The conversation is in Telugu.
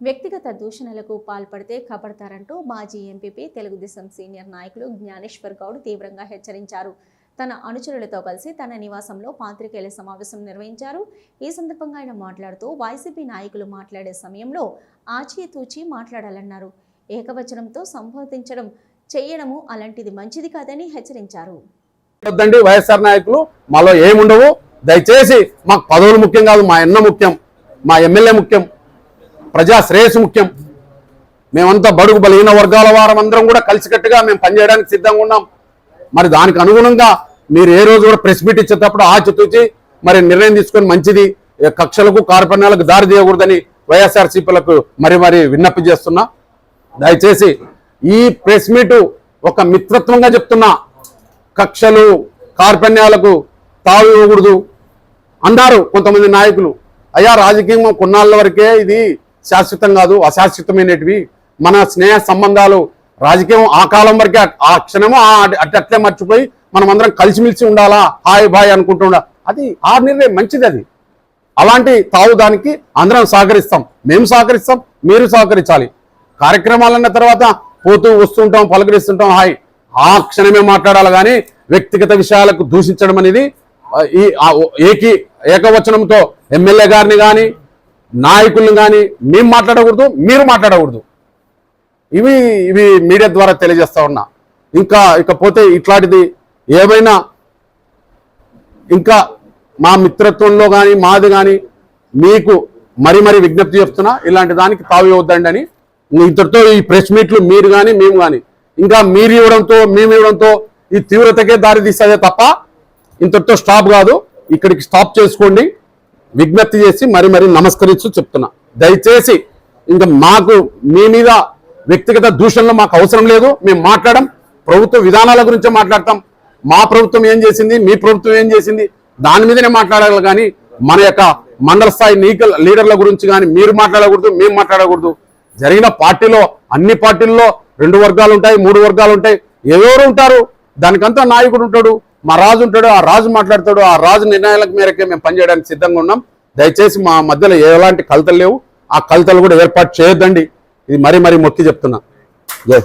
వ్యక్తిగత దూషణలకు పాల్పడితే కబడతారంటూ మాజీ ఎంపీపీ తెలుగుదేశం సీనియర్ నాయకులు జ్ఞానేశ్వర్ గౌడ్ తీవ్రంగా హెచ్చరించారు. తన అనుచరులతో కలిసి తన నివాసంలో పాత్రికేయుల సమావేశం నిర్వహించారు. ఈ సందర్భంగా ఆయన మాట్లాడుతూ వైసీపీ నాయకులు మాట్లాడే సమయంలో ఆచితూచి మాట్లాడాలన్నారు. ఏకవచనంతో సంబోధించడం చేయడము అలాంటిది మంచిది కాదని హెచ్చరించారు. వైఎస్ఆర్ నాయకులు మాలో ఏముండవు. దయచేసి మాకు పదవులు ముఖ్యం కాదు మా అన్న ముఖ్యం మా ఎమ్మెల్యే ముఖ్యం. ప్రజా శ్రేయస్సు ముఖ్యం. మేమంతా బడుగు బలహీన వర్గాల వారం అందరం కూడా కలిసికట్టుగా మేము పనిచేయడానికి సిద్ధంగా ఉన్నాం. మరి దానికి అనుగుణంగా మీరు ఏ రోజు కూడా ప్రెస్ మీట్ ఇచ్చేటప్పుడు ఆచితూచి మరి నిర్ణయం తీసుకొని మంచిది కక్షలకు కార్పణ్యాలకు దారి తీయకూడదని వైఎస్ఆర్సీపీలకు మరి మరి విన్నపి చేస్తున్నా. దయచేసి ఈ ప్రెస్ మీటు ఒక మిత్రత్వంగా చెప్తున్నా. కక్షలు కార్పణ్యాలకు తావు ఇవ్వకూడదు. అన్నారు కొంతమంది నాయకులు. అయ్యా రాజకీయం కొన్నాళ్ళ వరకే ఇది శాశ్వతం కాదు అశాశ్వతమైనటివి. మన స్నేహ సంబంధాలు రాజకీయం ఆ కాలం వరకే ఆ క్షణము అట్లే మర్చిపోయి మనం అందరం కలిసిమెలిసి ఉండాలా? హాయ్ బాయ్ అనుకుంటుండా అది ఆ నిర్ణయం మంచిది అది. అలాంటి తావు దానికి అందరం సహకరిస్తాం. మేము సహకరిస్తాం మీరు సహకరించాలి. కార్యక్రమాలన్న తర్వాత పోతూ వస్తుంటాం పలకరిస్తుంటాం హాయ్. ఆ క్షణమే మాట్లాడాలి కానీ వ్యక్తిగత విషయాలకు దూషించడం అనేది ఈ ఏకీ ఏకవచనంతో ఎమ్మెల్యే గారిని కానీ నాయకులను కానీ మేము మాట్లాడకూడదు మీరు మాట్లాడకూడదు. ఇవి ఇవి మీడియా ద్వారా తెలియజేస్తా ఉన్నా. ఇంకా ఇకపోతే ఇట్లాంటిది ఏమైనా ఇంకా మా మిత్రత్వంలో కానీ మాది కానీ మీకు మరి మరి విజ్ఞప్తి చేస్తున్నా ఇలాంటి దానికి తావి ఇవ్వద్దండి అని ఇంతటితో ఈ ప్రెస్ మీట్లు మీరు కానీ మేము కానీ ఇంకా మీరు ఇవ్వడంతో మేము ఇవ్వడంతో ఈ తీవ్రతకే దారి తీసేదే తప్ప ఇంతటితో స్టాప్ కాదు. ఇక్కడికి స్టాప్ చేసుకోండి. విజ్ఞప్తి చేసి మరి మరి నమస్కరిస్తూ చెప్తున్నా. దయచేసి ఇంకా మాకు మీ మీద వ్యక్తిగత దూషణలు మాకు అవసరం లేదు. మేము మాట్లాడడం ప్రభుత్వ విధానాల గురించే మాట్లాడతాం. మా ప్రభుత్వం ఏం చేసింది మీ ప్రభుత్వం ఏం చేసింది దాని మీదనే మాట్లాడాలి కానీ మన యొక్క మండల స్థాయి లీగల్ లీడర్ల గురించి కానీ మీరు మాట్లాడకూడదు మేము మాట్లాడకూడదు. జరిగిన పార్టీలో అన్ని పార్టీల్లో రెండు వర్గాలు ఉంటాయి మూడు వర్గాలు ఉంటాయి. ఎవరు ఉంటారు? దానికంతా నాయకుడు ఉంటాడు. మా రాజు ఉంటాడు ఆ రాజు మాట్లాడతాడు ఆ రాజు నిర్ణయాల మేరకే మేము పనిచేయడానికి సిద్ధంగా ఉన్నాం. దయచేసి మా మధ్యలో ఎలాంటి కలతలు లేవు. ఆ కలతలు కూడా ఏర్పాటు చేయొద్దండి. ఇది మరీ మరీ మొక్కి చెప్తున్నా. జై